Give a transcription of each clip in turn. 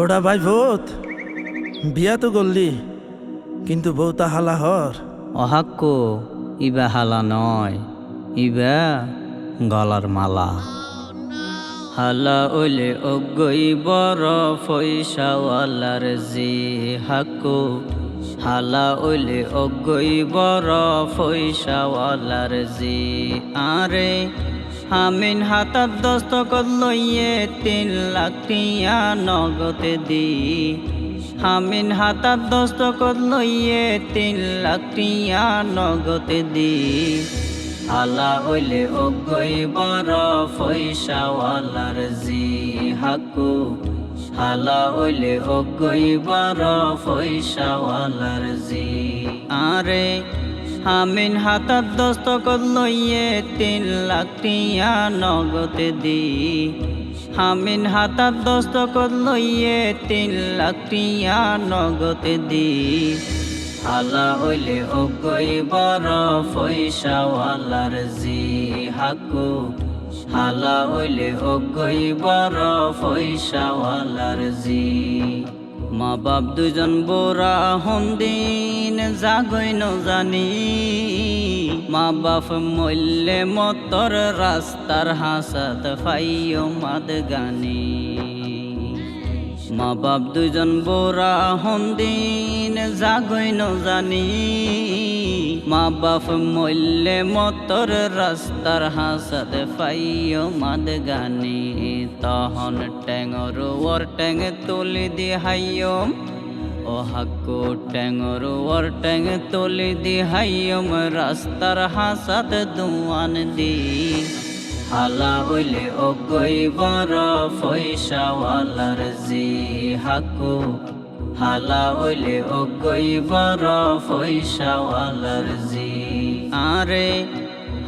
ওটা ভাই ভূত, বিয়া তো করলি, কিন্তু বউ তা হালা হর। অহাক্কো ইবা হালা নয়, ইবা গলার মালা। হালা ওলে অজ্ঞই বড় পয়সাওয়ালার জি হাক্কু। হালা ওলে অজ্ঞই বড় পয়সাওয়ালার জি আরে হামিন হাতার দস্তকত লইয়ে তিন লাখ টিয়া নগদে দি। হামিন হাতার দস্তকত লইয়ে তিন লাখ টিয়া নগদে দি। আলা হইলে অজ্ঞই বড় পয়সাওয়ালার জি হাকু হালা হইলে অজ্ঞই বড় পয়সাওয়ালার জি। আরে হামিন হাতার দস্তকত লইয়ে তিন লাখ টিয়া নগদে দি। হামিন হাতার দস্তকত লইয়ে তিন লাখ টিয়া নগদে দি। আলা হইলে অজ্ঞই বড় পয়সাওয়ালার জি হাকু হালা হইলে অজ্ঞই বড় পয়সাওয়ালার জি। মা বাপ দুজন বোরা হন্দিন জাগই জানি। মা বাপ মল্লে মতর রাস্তার হাসাত ফাইও মাদ গানি। মা বাপ দুজন বোরা হন্দিন জাগই জানি। মা বাপ মল্লে মতর রাস্তার হাসাত ফাইও মাদ গানি। তহন ট্যাঙর ওর ট্যাং তুলি দি হাইয়ম ও হাক্কু ট্যাঙর ওর ট্যাং তুলি দি হাইয়ম রাস্তার হাসাত দুয়ান দি। হালা হইলে অগই বড় পয়সাওয়ালার জি হাকু। হালা হইলে অগই বড় পয়সাওয়ালার জি। আরে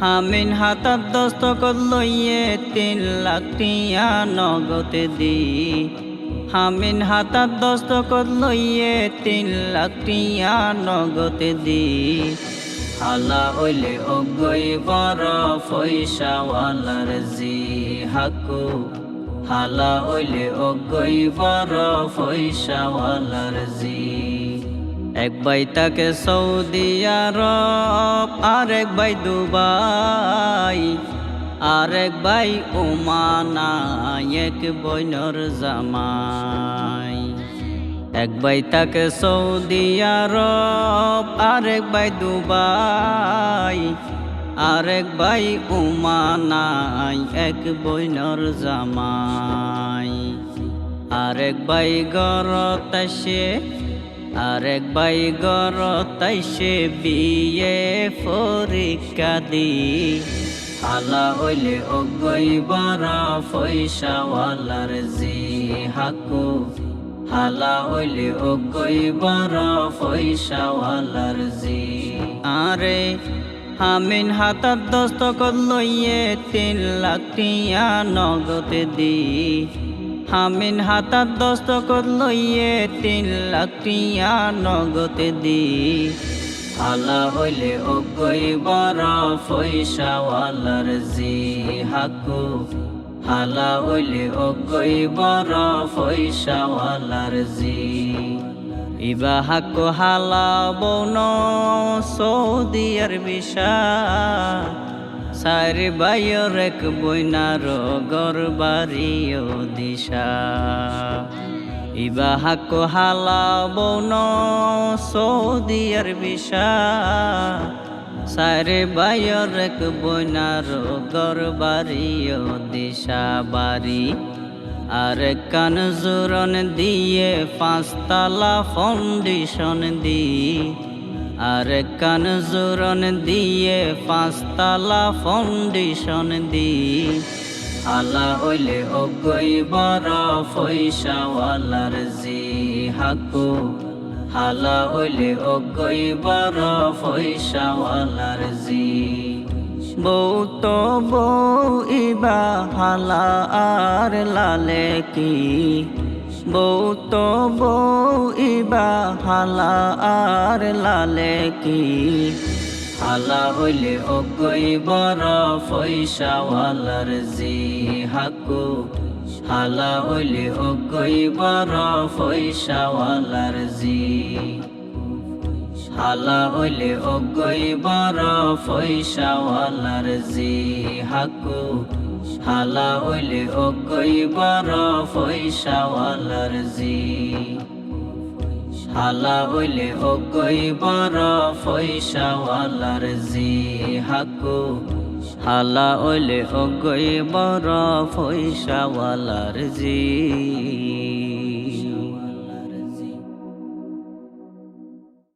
হামিন হাতার দস্তকত লইয়ে তিন লাখ টিয়া নগদে দি। হামিন হাতার দস্তকত লইয়ে তিন লাখ টিয়া নগদে দি হালা হইলে অজ্ঞই বড় পয়সাওয়ালার জি হাকু হালা হইলে অজ্ঞই বড় পয়সাওয়ালার জি। এক বাই তাকে সৌদি আরব এক বাই দুবাই। আরেক বাই ওমানা এক বইনর জামাই। এক বাই তাকে সৌদি আরব, আরেক বাই দুবাই। আরেক বাই উমানাই এক বইনর জামাই। আরেক বাই গর তাইসে আরেক বাই গর তাইসে বিয়ে পরীক্ষা দি আলা হইলে অজ্ঞই বড় পয়সাওয়ালার জি হাকু হালা হইলে অজ্ঞই বড় পয়সাওয়ালার জি। আরে হামিন হাতার দস্তকত লইয়ে তিন লাখ টিয়া নগদে দি। হামিন হাতার দস্তকত লইয়ে তিন লাখ টিয়া নগদে দি। হালা হইলে অজ্ঞই বড় পয়সাওয়ালার জি হাকু হালা হইলে অজ্ঞই বড় পয়সাওয়ালার জি। ইবা হাকু হালা বন সৌদি আরবিশা সারি বাইর এক বইনার গর বাড়িও দিশা। ইবা হাকু হালা বন সৌদি আরবিশা সারে বাইর এক বইনার গর বাড়িও দিশা বাড়ি। আর কান জোরন দিয়ে পাঁচতলা ফাউন্ডেশন দি। আর কান জোরন দিয়ে পাঁচতলা ফাউন্ডেশন দি। আলা হইলে অগই বড় পয়সাওয়ালার জি হাকু হালা হইলে অগই বড় পয়সাওয়ালার জি। বউ তো ইবা হালা আর লালে কি? বউ তো ইবা হালা আর লালে কি? হালা হইলে অগই বড় পয়সাওয়ালার জি হাকু হালা হইলে অজ্ঞই বড় পয়সাওয়ালার জি। হালা হইলে অজ্ঞই বড় পয়সাওয়ালার জি হাকু হালা হইলে অজ্ঞই বড় পয়সাওয়ালার জি। হালা ও কই বড় পয়সাওয়ালার জি হাকু হালা ও কই বড় পয়সাওয়ালার জি